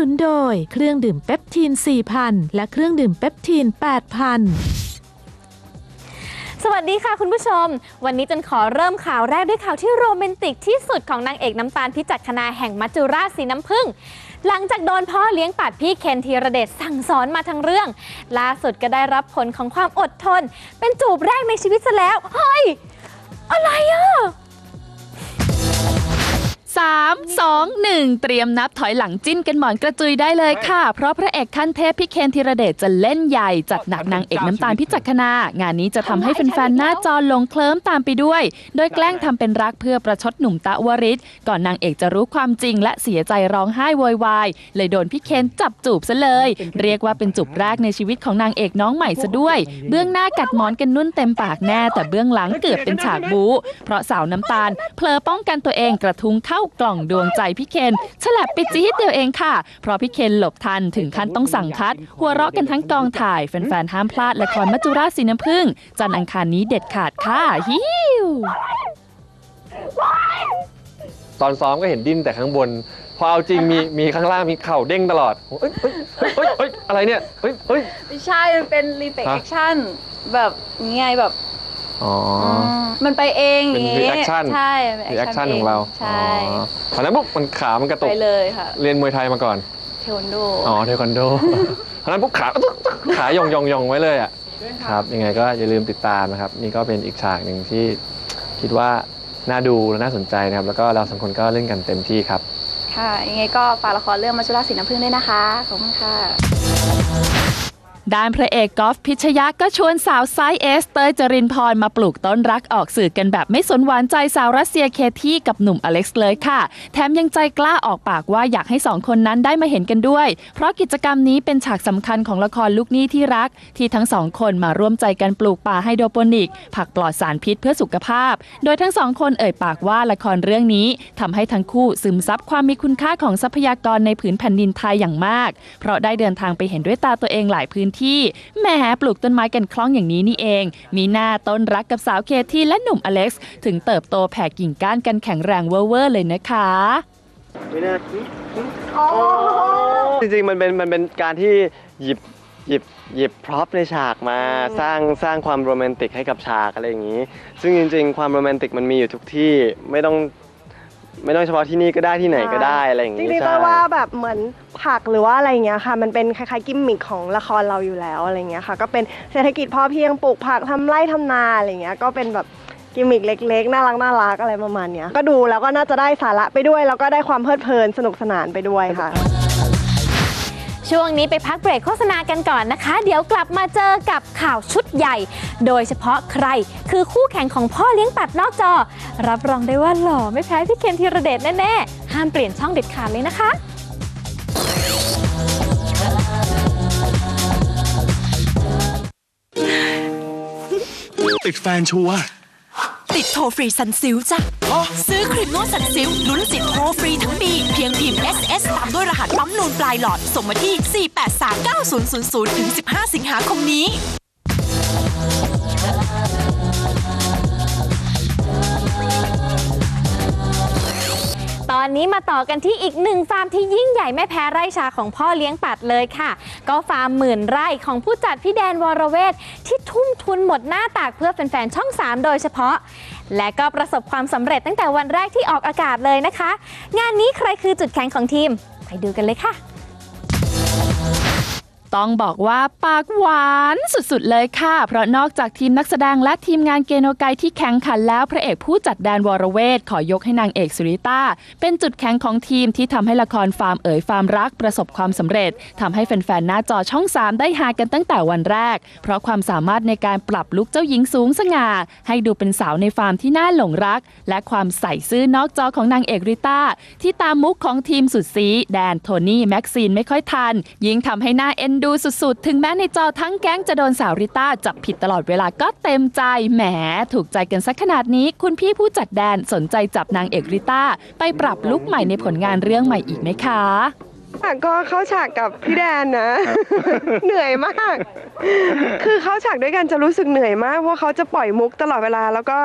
นุนโดย เครื่องดื่มเปปทีน 4,000 และเครื่องดื่มเปปทีน 8,000สวัสดีค่ะคุณผู้ชม วันนี้จันขอเริ่มข่าวแรกด้วยข่าวที่โรแมนติกที่สุดของนางเอกน้ำตาลพิจักคณาแห่งมัจจุราชสีน้ำผึ้งหลังจากโดนพ่อเลี้ยงปัดพี่เคนธีรเดชสั่งสอนมาทั้งเรื่อง ล่าสุดก็ได้รับผลของความอดทน เป็นจูบแรกในชีวิตซะแล้ว เฮ้ย อะไรอะ 3 2 1 เตรียมนับถอยหลังจิ้นกันหมอนกระจุยได้เลยค่ะ เพราะพระเอกขั้นเทพพี่เคนธีรเดชจะเล่นใหญ่ จัดหนักนางเอกน้ำตาลพิจักคณางานนี้จะทำให้แฟนๆหน้าจอลงเคลิ้มตามไปด้วย โดยแกล้งทำเป็นรักเพื่อประชดหนุ่มตะวริศก่อนนางเอกจะรู้ความจริงและเสียใจร้องไห้โวยวายเลยโดนพี่เคนจับจูบซะเลย เรียกว่าเป็นจูบแรกในชีวิตของนางเอกน้องใหม่ซะด้วย เบื้องหน้ากัดหมอนกันนุ่นเต็มปากแน่แต่เบื้องหลังเกือบเป็นฉากบู๊เพราะสาวน้ำตาลเผลอป้องกันตัวเองกระทุ้งเข้ากล่องดวงใจพี่เคนฉลับไปจี๊ดเดียวเองค่ะ เพราะพี่เคนหลบทันถึงขั้นต้องสั่งคัด หัวเราะกันทั้งกองถ่ายแฟนๆห้ามพลาดละครมัจจุราชสีน้ำผึ้งจันทร์อังคารนี้เด็ดขาดค่ะฮิวตอนซ้อมก็เห็นดิ้นแต่ข้างบน พอเอาจริงมีมีข้างล่างมีเข่าเด้งตลอดเฮ้ยเฮ้ยเฮ้ยเฮ้ยเฮ้ยอะไรเนี่ยเฮ้ยเฮ้ย ไม่ใช่มันเป็นรีเฟกฮะแอคชั่นแบบยังไงแบบ อ๋อมมันไปเองเป็นอย่างงี้ reaction ใช่รีแอคชั่นของเราใช่อ๋อตอนนั้นปุ๊บมันขามันกระตุไปกเลยค่ะเรียนมวยไทยมาก่อนเทควันโดอ๋อเทควันโดตอนนั้นปุ๊บขาขายองยองยองไว้เลยอะครับยังไงก็อย่าลืมติดตามนะครับ นี่ก็เป็นอีกฉากหนึ่งที่คิดว่าน่าดูและน่าสนใจนะครับ แล้วก็เราสองคนก็เล่นกันเต็มที่ครับ ค่ะยังไงก็ฝากละครเรื่องมัจจุราชสีน้ำผึ้งด้วยนะคะขอบคุณค่ะ ด้านพระเอกกอล์ฟพิชยะก็ชวนสาวไซส์เอสเตยจรินพรมาปลูกต้นรักออกสื่อกันแบบไม่สนหวานใจสาวรัสเซียเคที่กับหนุ่มอเล็กซ์เลยค่ะ แถมยังใจกล้าออกปากว่าอยากให้สองคนนั้นได้มาเห็นกันด้วย เพราะกิจกรรมนี้เป็นฉากสำคัญของละครลูกหนี้ที่รัก ที่ทั้งสองคนมาร่วมใจกันปลูกป่าไฮโดรโปนิก ผักปลอดสารพิษเพื่อสุขภาพ โดยทั้งสองคนเอ่ยปากว่าละครเรื่องนี้ทำให้ทั้งคู่ซึมซับความมีคุณค่าของทรัพยากรในผืนแผ่นดินไทยอย่างมาก เพราะได้เดินทางไปเห็นด้วยตาตัวเองหลายพื้นที่แหมปลูกต้นไม้กันคล่องอย่างนี้นี่เอง มีหน้าต้นรักกับสาวเคที่และหนุ่มอเล็กซ์ ถึงเติบโตแผ่กิ่งก้านกันแข็งแรงเวอร์เลยนะคะจริงๆมันเป็นมันเป็นการที่หยิบหยิบหยิบพร็อพในฉากมาสร้างสร้างความโรแมนติกให้กับฉากอะไรอย่างนี้ ซึ่งจริง ๆ ความโรแมนติกมันมีอยู่ทุกที่ไม่ต้อง ไม่ต้องเฉพาะที่นี่ก็ได้ที่ไหนก็ได้อะไรอย่างจนี้ริงๆใช่ก็ว่าแบบเหมือนผักหรือว่าอะไรอย่างเงี้ยค่ะ มันเป็นคล้ายๆกิมมิคของละครเราอยู่แล้วอะไรเงี้ยค่ะ ก็เป็นเศรษฐกิจพอเพียงปลูกผักทำไร่ทำนาอะไรเงี้ยก็เป็นแบบกิมมิคเล็กๆน่ารักน่ารักอะไรประมาณเนี้ยก็ดูแล้วก็น่าจะได้สาระไปด้วย แล้วก็ได้ความเพลิดเพลินสนุกสนานไปด้วยค่ะ ช่วงนี้ไปพักเบรกโฆษณากันก่อนนะคะ เดี๋ยวกลับมาเจอกับข่าวชุดใหญ่ โดยเฉพาะใครคือคู่แข่งของพ่อเลี้ยงปัดนอกจอ รับรองได้ว่าหล่อไม่แพ้พี่เคนธีรเดชแน่ๆ ห้ามเปลี่ยนช่องเด็ดขาดเลยนะคะติดแฟนชัวร์ ติดโทรฟรีสันซิลจ้ะซื้อครีมนวดสันซิลลุ้นสิทธิ์โทรฟรีทั้งปี เพียงพิมพ์ SS ตามด้วยรหัสปั๊มนูนปลายหลอด ส่งมาที่ 4839000 ถึง 15 สิงหาคมนี้ อนนี้มาต่อกันที่อีกหนึ่งฟาร์มที่ยิ่งใหญ่ไม่แพ้ไร่ชาของพ่อเลี้ยงปัดเลยค่ะ ก็ฟาร์มหมื่นไร่ของผู้จัดพี่แดนวรเวทที่ทุ่มทุนหมดหน้าตากเพื่อแฟนๆช่อง 3 โดยเฉพาะ และก็ประสบความสำเร็จตั้งแต่วันแรกที่ออกอากาศเลยนะคะ งานนี้ใครคือจุดแข็งของทีม ไปดูกันเลยค่ะ ต้องบอกว่าปากหวานสุดๆเลยค่ะ เพราะนอกจากทีมนักแสดงและทีมงานเกโนไกที่แข่งขันแล้วพระเอกผู้จัดแดนวรเวทขอยกให้นางเอกสุริต้า เป็นจุดแข็งของทีมที่ทำให้ละครฟาร์มเอ๋ยฟาร์มรักประสบความสำเร็จทำให้แฟนๆหน้าจอช่อง 3 ได้หากันตั้งแต่วันแรก เพราะความสามารถในการปรับลุกเจ้าหญิงสูงสง่า ให้ดูเป็นสาวในฟาร์มที่น่าหลงรัก และความใส่ซื่อนอกจอของนางเอกริต้าที่ตามมุกของทีมสุดซีแดนโทนี่แม็กซีนไม่ค่อยทันยิ่งทำให้หน้าเอ็นดูสุดๆ ถึงแม้ในจอทั้งแก๊งจะโดนสาวริต้าจับผิดตลอดเวลาก็เต็มใจ แหม ถูกใจกันสักขนาดนี้ คุณพี่ผู้จัดแดนสนใจจับนางเอกริต้า ไปปรับลุกใหม่ในผลงานเรื่องใหม่อีกไหมคะ ก็เข้าฉากกับพี่แดนนะ เหนื่อยมาก คือเข้าฉากด้วยกันจะรู้สึกเหนื่อยมากเพราะเขาจะปล่อยมุกตลอดเวลา แล้วก็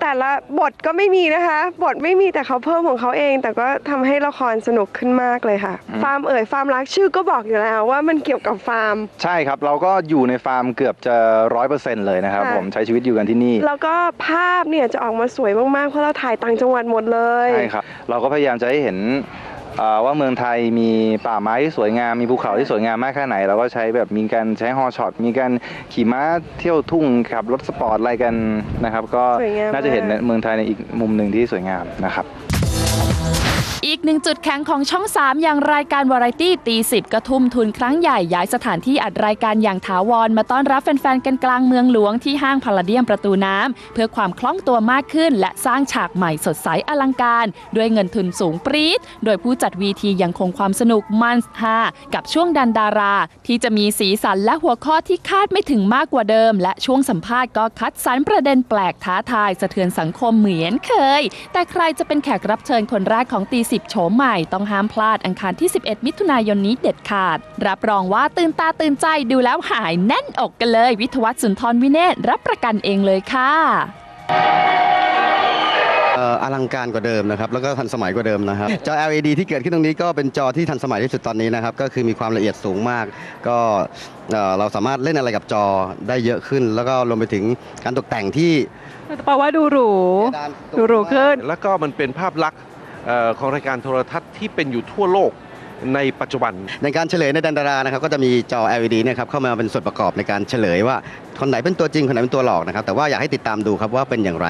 แต่ละบทก็ไม่มีนะคะ บทไม่มีแต่เขาเพิ่มของเขาเอง แต่ก็ทำให้ละครสนุกขึ้นมากเลยค่ะ ฟาร์มเอ่ยฟาร์มรักชื่อก็บอกอยู่แล้วว่ามันเกี่ยวกับฟาร์ม ใช่ครับ เราก็อยู่ในฟาร์มเกือบจะร้อยเปอร์เซ็นต์เลยนะครับค่ะผมใช้ชีวิตอยู่กันที่นี่ แล้วก็ภาพเนี่ยจะออกมาสวยมากๆเพราะเราถ่ายต่างจังหวัดหมดเลยใช่ครับเราก็พยายามจะให้เห็นเอ่อ ว่าเมืองไทยมีป่าไม้ที่สวยงามมีภูเขาที่สวยงามมากแค่ไหนเราก็ใช้แบบมีการใช้ฮอช็อตมีการขี่ม้าเที่ยวทุ่งขับรถสปอร์ตอะไรกันนะครับ ก็สวยงามน่าจะเห็นมากเมืองไทยในอีกมุมหนึ่งที่สวยงามนะครับ อีกหนึ่งจุดแข็งของช่อง 3 อย่างรายการวาไรตี้ตีสิบก็ทุ่มทุนครั้งใหญ่ย้ายสถานที่อัดรายการอย่างถาวร มาต้อนรับแฟนๆกันกลางเมืองหลวงที่ห้างพาลาเดียมประตูน้ำเพื่อความคล่องตัวมากขึ้น และสร้างฉากใหม่สดใสอลังการ ด้วยเงินทุนสูงปรี๊ด โดยผู้จัดวีทียังคงความสนุกมันฮากับช่วงดันดารา ที่จะมีสีสันและหัวข้อที่คาดไม่ถึงมากกว่าเดิม และช่วงสัมภาษณ์ก็คัดสรรประเด็นแปลกท้าทายสะเทือนสังคมเหมือนเคย แต่ใครจะเป็นแขกรับเชิญคนแรกของตีสิบโฉมใหม่ต้องห้ามพลาดอังคารที่ 11 มิถุนายนนี้เด็ดขาด รับรองว่าตื่นตาตื่นใจดูแล้วหายแน่นอกกันเลย วิทยวัฒน์สุนทรวิเนศรับประกันเองเลยค่ะเอ่ออลังการกว่าเดิมนะครับแล้วก็ทันสมัยกว่าเดิมนะครับจอ LED ที่เกิดขึ้นตรงนี้ก็เป็นจอที่ทันสมัยที่สุดตอนนี้นะครับก็คือมีความละเอียดสูงมาก ก็เอ่อเราสามารถเล่นอะไรกับจอได้เยอะขึ้น แล้วก็รวมไปถึงการตกแต่งที่แปลว่าดูหรูดูหรูขึ้น แล้วก็มันเป็นภาพลักษณ์เอ่อ ของรายการโทรทัศน์ที่เป็นอยู่ทั่วโลกในปัจจุบัน ในการเฉลยในดันดารานะครับก็จะมีจอ LED นะครับเข้ามาเป็นส่วนประกอบในการเฉลยว่าคนไหนเป็นตัวจริงคนไหนเป็นตัวหลอกนะครับแต่ว่าอยากให้ติดตามดูครับว่าเป็นอย่างไร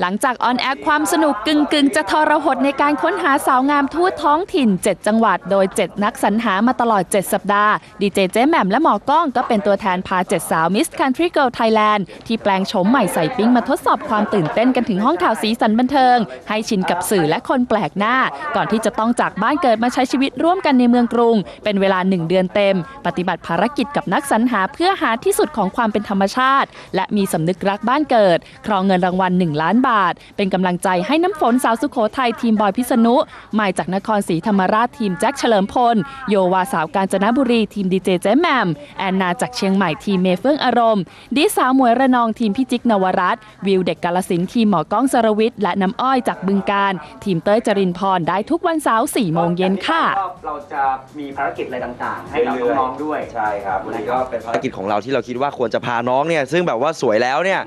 หลังจากออนแอร์ความสนุกกึ่งกึ่งจะทรหดในการค้นหาสาวงามทั่วท้องถิ่น 7 จังหวัด โดย 7 นักสรรหามาตลอด 7 สัปดาห์ ดีเจเจ๊แหม่มและหมอกล้องก็เป็นตัวแทนพา 7 สาวมิสคันทรีเกิลไทยแลนด์ที่แปลงโฉมใหม่ใส่ปิ้งมาทดสอบความตื่นเต้นกันถึงห้องข่าวสีสันบันเทิง ให้ชินกับสื่อและคนแปลกหน้า ก่อนที่จะต้องจากบ้านเกิดมาใช้ชีวิตร่วมกันในเมืองกรุง เป็นเวลา 1 เดือนเต็ม ปฏิบัติภารกิจกับนักสรรหาเพื่อหาที่สุดของความเป็นธรรมชาติ และมีสำนึกรักบ้านเกิด ครองเงินรางวัล1ล้านบาท เป็นกำลังใจให้น้ำฝนสาวสุโขทัยทีมบอยพิษณุหมายจากนครศรีธรรมราชทีมแจ็คเฉลิมพล โยวาสาวกาญจนบุรีทีมดีเจเจ๊แหมมแอนนาจากเชียงใหม่ทีมเมเฟื่องอารมณ์ดีสาวหมวยระนองทีมพิจิกนวรัตน์วิวเด็กกาลสินธุ์ทีมหมอกล้องสรวิทย์และน้ำอ้อยจากบึงการ ทีมเต้ยจรินพรได้ทุกวันเสาร์4โมงเย็นค่ะ เราจะมีภารกิจอะไรต่างๆ ให้กับน้องๆด้วย ใช่ครับวันนี้ก็เป็นภารกิจของเราที่เราคิดว่าควรจะพาน้องเนี่ยซึ่งแบบว่าสวยแล้วเนี่ย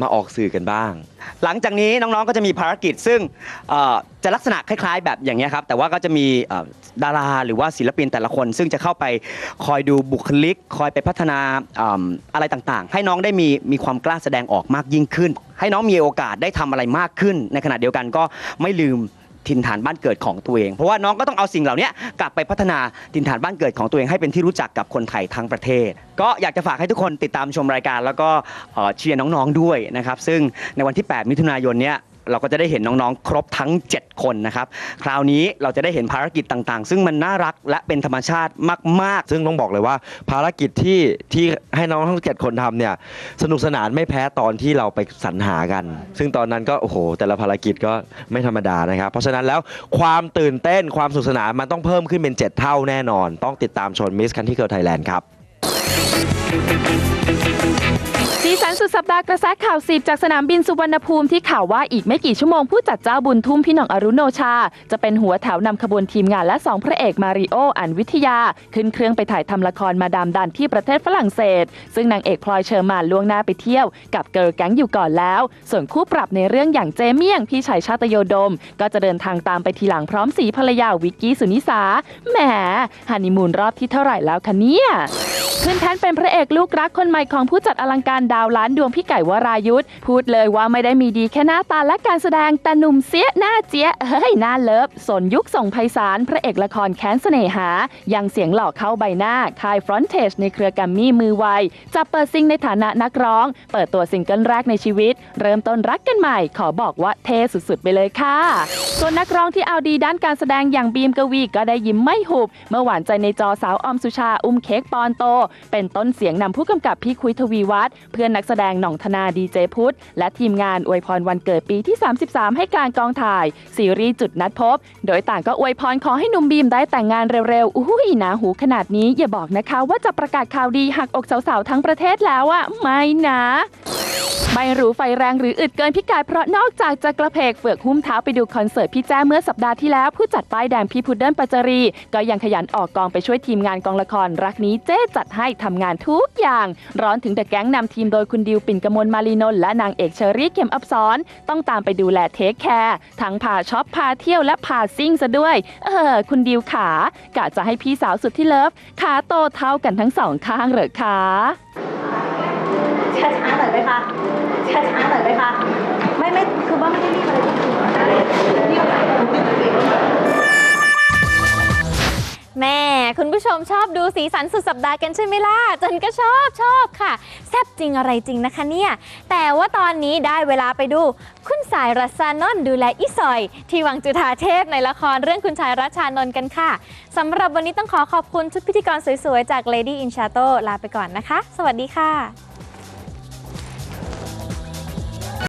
มาออกสื่อกันบ้าง หลังจากนี้น้องๆก็จะมีภารกิจซึ่งเอ่อจะลักษณะคล้าย ๆ แบบอย่างนี้ยครับแต่ว่าก็จะมีเอ่อดาราหรือว่าศิลปินแต่ละคน ซึ่งจะเข้าไปคอยดูบุคลิก คอยไปพัฒนาอืมอะไรต่างๆ ให้น้องได้มีมีความกล้าแสดงออกมากยิ่งขึ้น ให้น้องมีโอกาสได้ทำอะไรมากขึ้น ในขณะเดียวกันก็ไม่ลืม ถิ่นฐานบ้านเกิดของตัวเอง เพราะว่าน้องก็ต้องเอาสิ่งเหล่านี้กลับไปพัฒนาถิ่นฐานบ้านเกิดของตัวเองให้เป็นที่รู้จักกับคนไทยทั้งประเทศ ก็อยากจะฝากให้ทุกคนติดตามชมรายการ แล้วก็เชียร์น้องๆด้วยนะครับซึ่งในวันที่ 8 มิถุนายนเนี้ย เราก็จะได้เห็นน้องๆ ครบทั้ง 7 คนนะครับ คราวนี้เราจะได้เห็นภารกิจต่างๆ ซึ่งมันน่ารักและเป็นธรรมชาติมาก ซึ่งต้องบอกเลยว่า ภารกิจที่ที่ให้น้องทั้งเจ็ดคนทำเนี่ยสนุกสนานไม่แพ้ตอนที่เราไปสรรหากัน ซึ่งตอนนั้นก็โอ้โห แต่ละภารกิจก็ไม่ธรรมดานะครับ เพราะฉะนั้นแล้วความตื่นเต้นความสนุกสนานมันต้องเพิ่มขึ้นเป็น 7 เท่าแน่นอน ต้องติดตามชมมิสคันที่เกิลไทยแลนด์ครับ สีสันสุดสัปดาห์กระแสข่าวสีบจากสนามบินสุวรรณภูมิที่ข่าวว่าอีกไม่กี่ชั่วโมงผู้จัดเจ้าบุญทุ่มพี่หน่องอรุโนชา จะเป็นหัวแถวนำขบวนทีมงานและ2พระเอกมาริโออันวิทยา ขึ้นเครื่องไปถ่ายทำละครมาดามดันที่ประเทศฝรั่งเศส ซึ่งนางเอกพลอยเชอร์มานล่วงหน้าไปเที่ยวกับเกิร์ลแก๊งอยู่ก่อนแล้ว ส่วนคู่ปรับในเรื่องอย่างเจเมี่ยงพี่ชายชาตโยดม ก็จะเดินทางตามไปทีหลังพร้อมสีภรรยาวิกกี้สุนิสาแหมฮันนีมูนรอบที่เท่าไหร่แล้วคะเนี่ยขึ้นแทนเป็นพระเอกลูกรักคนใหม่ของผู้จัดอลังการดาวล้านดวงพี่ไก่วรายุทธพูดเลยว่าไม่ได้มีดีแค่หน้าตาและการแสดงแต่หนุ่มเสียหน้าเจี๊ยเฮ้ยหน้าเลิฟสนยุคส่งไพศาลพระเอกละครแค้นเสน่หา ยังเสียงหล่อเข้าใบหน้าคายฟรอนเทจในเครือกัมมี่มือไวจับเปิดซิงในฐานะนักร้อง เปิดตัวซิงเกิลแรกในชีวิต เริ่มต้นรักกันใหม่ ขอบอกว่าเทสุดๆ ไปเลยค่ะ ส่วนนักร้องที่เอาดีด้านการแสดงอย่างบีมกวีก็ได้ยิ้มไม่หุบ เมื่อหวานใจในจอสาวออมสุชาอุ้มเค้กปอนโต เป็นต้นเสียงนำผู้กำกับพี่คุยทวีวัฒน์เพื่อนนักแสดงหน่องธนาดีเจพุทธ และทีมงานอวยพรวันเกิดปีที่ 33 ให้การกองถ่าย ซีรีส์จุดนัดพบ โดยต่างก็อวยพรขอให้หนุ่มบีมได้แต่งงานเร็วๆ อู้ยหนาหูขนาดนี้อย่าบอกนะคะว่าจะประกาศข่าวดีหักอกสาวๆทั้งประเทศแล้วอะไม่นะ ไม่รู้ไฟแรงหรืออึดเกินพิกัดเพราะนอกจากจะกระเพกเฟือกหุ้มเท้าไปดูคอนเสิร์ตพี่แจ้เมื่อสัปดาห์ที่แล้ว ผู้จัดป้ายแดงพี่พุดเดิ้ลปัจจรี ก็ยังขยันออกกองไปช่วยทีมงานกองละคร รักนี้เจ๊จัดให้ทำงานทุกอย่าง ร้อนถึงเดอะแก๊งนำทีมโดยคุณดิวปิ่นกมลมารีนนและนางเอกเชอรี่เข็มอับสรต้องตามไปดูแลเทคแคร์ทั้งพาช็อปพาเที่ยวและพาซิ่งซะด้วยเออคุณดิวขากะจะให้พี่สาวสุดที่เลิฟขาโตเท่ากันทั้งสองข้างเหรอคะช้าๆหน่อยไหมคะ ช้าช้าๆหน่อยไหมคะ ไม่ไม่คือว่าไม่ได้รีบอะไรที่คือรีบอะแม่คุณผู้ชมชอบดูสีสันสุดสัปดาห์กันใช่ไหมล่ะจันก็ชอบชอบค่ะ แซ่บจริงอะไรจริงนะคะเนี่ย แต่ว่าตอนนี้ได้เวลาไปดู คุณสายรัชานนท์ดูแลอิสอย ที่วังจุฑาเทพในละครเรื่องคุณชายรัชานนท์กันค่ะสำหรับวันนี้ต้องขอขอบคุณชุดพิธีกรสวยๆ จาก Lady in Chateau ลาไปก่อนนะคะ สวัสดีค่ะ